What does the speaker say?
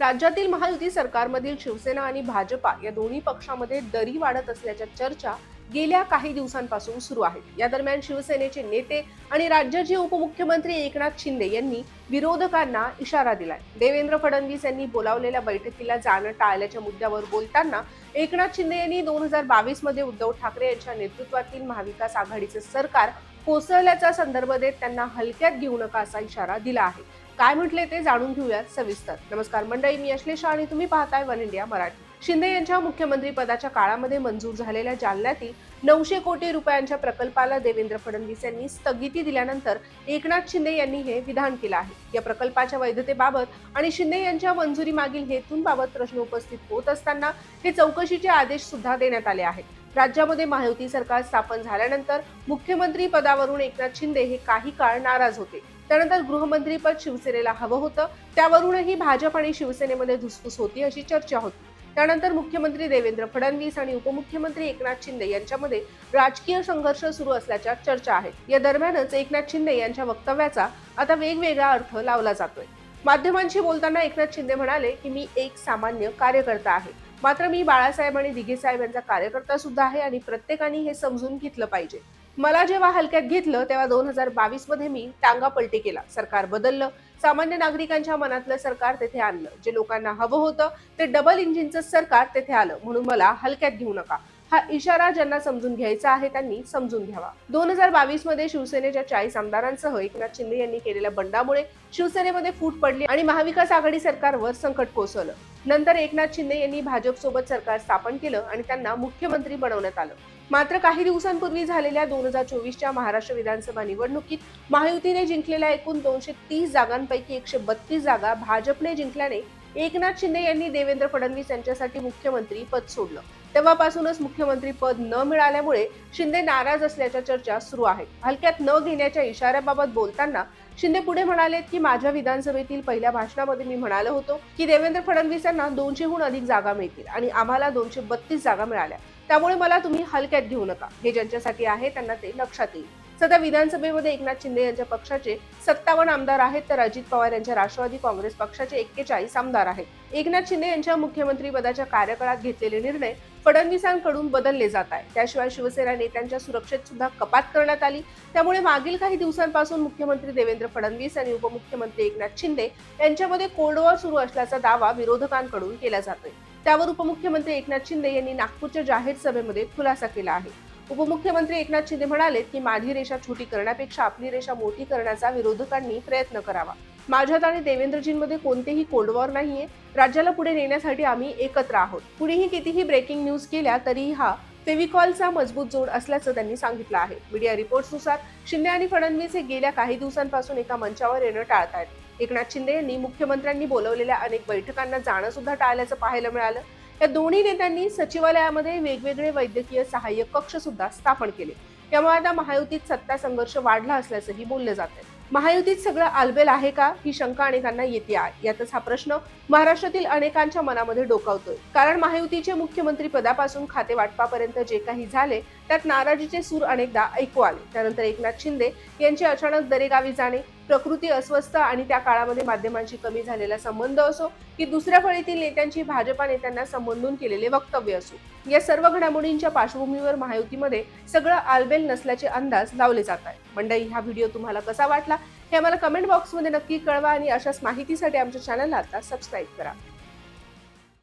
राज्यातील महायुती सरकारमधील शिवसेना आणि भाजपा या दोन्ही पक्षामध्ये दरी वाढत असल्याच्या चर्चा गेल्या काही दिवसांपासून सुरू आहेत. या दरम्यान शिवसेनेचे नेते आणि राज्याचे उपमुख्यमंत्री एकनाथ शिंदे यांनी विरोधकांना इशारा दिलाय. देवेंद्र फडणवीस यांनी बोलावलेल्या बैठकीला जाणं टाळल्याच्या मुद्द्यावर बोलताना एकनाथ शिंदे यांनी दोन हजार बावीसमध्ये उद्धव ठाकरे यांच्या नेतृत्वातील महाविकास आघाडीचे सरकार कोसळल्याचा संदर्भ देत त्यांना हलक्यात घेऊ नका असा इशारा दिला आहे. काय म्हटले ते जाणून घेऊयात सविस्तर. नमस्कार मंडळी मी अश्लेषा आणि तुम्ही पाहताय वन इंडिया मराठी. शिंदे यांच्या मुख्यमंत्री पदाच्या काळामध्ये मंजूर झालेल्या जालन्यातील नऊशे कोटी रुपयांच्या प्रकल्पाला देवेंद्र फडणवीस यांनी स्थगिती दिल्यानंतर एकनाथ शिंदे यांनी हे विधान केलं आहे. या प्रकल्पाच्या वैधतेबाबत आणि शिंदे यांच्या मंजुरी मागील हेतूंबाबत प्रश्न उपस्थित होत असताना हे चौकशीचे आदेश सुद्धा देण्यात आले आहेत. राज्यामध्ये महायुती सरकार स्थापन झाल्यानंतर मुख्यमंत्री पदावरून एकनाथ शिंदे हे काही काळ नाराज होते. त्यानंतर गृहमंत्रीपद शिवसेनेला हवं होतं. त्यावरूनही भाजप आणि शिवसेनेमध्ये धुसफूस होती अशी चर्चा होती. त्यानंतर मुख्यमंत्री देवेंद्र फडणवीस आणि उपमुख्यमंत्री एकनाथ शिंदे यांच्यामध्ये राजकीय संघर्ष सुरू असल्याच्या चर्चा आहेत. या दरम्यानच एकनाथ शिंदे यांच्या वक्तव्याचा आता वेगवेगळा अर्थ लावला जातोय. माध्यमांशी बोलताना एकनाथ शिंदे म्हणाले की मी एक सामान्य कार्यकर्ता आहे. मात्र मी बाळासाहेब आणि दिघे साहेब यांचा कार्यकर्ता सुद्धा आहे आणि प्रत्येकाने हे समजून घेतलं पाहिजे. मला जेव्हा हलक्यात घेतलं तेव्हा दोन हजार बावीसमध्ये मी टांगा पलटी केला. सरकार बदललं. सामान्य नागरिकांच्या मनातलं सरकार तेथे आणलं. जे लोकांना हवं होतं ते डबल इंजिनचं सरकार तेथे आलं. म्हणून मला हलक्यात घेऊ नका. हा इशारा ज्यांना समजून घ्यायचा आहे त्यांनी समजून घ्यावा. दोन हजार बावीसमध्ये शिवसेनेच्या चाळीस आमदारांसह एकनाथ शिंदे यांनी केलेल्या बंडामुळे शिवसेनेमध्ये फूट पडली आणि महाविकास आघाडी सरकारवर संकट कोसळलं. नंतर एकनाथ शिंदे यांनी भाजपसोबत सरकार स्थापन केलं आणि त्यांना मुख्यमंत्री बनवण्यात आलं. मात्र काही दिवसांपूर्वी झालेल्या दोन हजार चोवीसच्या महाराष्ट्र विधानसभा निवडणुकीत महायुतीने जिंकलेल्या एकूण दोनशे तीस जागांपैकी एकशे बत्तीस जागा भाजपने जिंकल्याने एकनाथ शिंदे यांनी देवेंद्र फडणवीस यांच्यासाठी मुख्यमंत्री पद सोडलं. तेव्हापासूनच मुख्यमंत्री पद न मिळाल्यामुळे शिंदे नाराज असल्याच्या चर्चा सुरू आहेत. हलक्यात न घेण्याच्या इशाऱ्याबाबत बोलताना शिंदे पुढे म्हणालेत की माझ्या विधानसभेतील पहिल्या भाषणामध्ये मी म्हणालो होतो की देवेंद्र फडणवीस यांना दोनशेहून अधिक जागा मिळतील आणि आम्हाला दोनशे बत्तीस जागा मिळाल्या. त्यामुळे मला तुम्ही हलक्यात घेऊ नका. हे ज्यांच्यासाठी आहे त्यांना ते लक्षात येईल. सध्या विधानसभेमध्ये एकनाथ शिंदे यांच्या पक्षाचे सत्तावन्न आमदार आहेत तर अजित पवार यांच्या राष्ट्रवादी काँग्रेस पक्षाचे एक्केचाळीस आमदार आहेत. एकनाथ शिंदे यांच्या मुख्यमंत्री पदाच्या कार्यकाळात घेतलेले निर्णय फडणवीसांकडून बदलले जात आहे त्याशिवाय शिवसेना नेत्यांच्या सुरक्षेत सुद्धा कपात करण्यात आली. त्यामुळे मागील काही दिवसांपासून मुख्यमंत्री देवेंद्र फडणवीस आणि उपमुख्यमंत्री एकनाथ शिंदे यांच्यामध्ये कोल्डवॉर सुरू असल्याचा दावा विरोधकांकडून केला जातोय. त्यावर उपमुख्यमंत्री एकनाथ शिंदे यांनी नागपूरच्या जाहीर सभेमध्ये खुलासा केला आहे. उपमुख्यमंत्री एकनाथ शिंदे म्हणाले की माझी रेषा छोटी करण्यापेक्षा आपली रेषा मोठी करण्याचा विरोधकांनी प्रयत्न करावा. माझ्यात आणि देवेंद्रजींमध्ये कोणतेही कोल्ड वॉर नाहीये. राज्याला पुढे नेण्यासाठी आम्ही एकत्र आहोत. कुणीही कितीही ब्रेकिंग न्यूज केल्या तरीही हा फेविकॉलचा मजबूत जोड असल्याचं त्यांनी सांगितलं आहे. मीडिया रिपोर्ट्सनुसार शिंदे आणि फडणवीस हे गेल्या काही दिवसांपासून एका मंचावर येणं टाळतायत. एकनाथ शिंदे यांनी मुख्यमंत्र्यांनी बोलवलेल्या अनेक बैठकांना जाणं सुद्धा टाळल्याचं पाहायला मिळालं. या दोन्ही नेत्यांनी सचिवालयामध्ये वेगवेगळे वैद्यकीय सहाय्यक कक्ष सुद्धा स्थापन केले. त्यामुळे आता महायुतीत सत्ता संघर्ष वाढला असल्याचंही बोललं जात महायुतीत सगळं आलबेल आहे का? ही शंका अनेकांना येते आहे. यातच हा प्रश्न महाराष्ट्रातील अनेकांच्या मनामध्ये डोकावतोय. कारण महायुतीचे मुख्यमंत्री पदापासून खाते वाटपापर्यंत जे काही झाले त्यात नाराजीचे सूर अनेकदा ऐकू आले. त्यानंतर एकनाथ शिंदे यांचे अचानक दरेगावी जाणे प्रकृती अस्वस्थ आणि त्या काळामध्ये माध्यमांशी कमी झालेला संबंध असो की दुसऱ्या फळीतील नेत्यांची भाजपा नेत्यांना संबोधून केलेले वक्तव्य असो या सर्व घडामोडींच्या पार्श्वभूमीवर महायुतीमध्ये सगळं आलबेल नसल्याचे अंदाज लावले जात आहे मंडळी हा व्हिडिओ तुम्हाला कसा वाटला हे आम्हाला कमेंट बॉक्समध्ये नक्की कळवा आणि अशाच माहितीसाठी आमच्या चॅनलला आता सबस्क्राईब करा.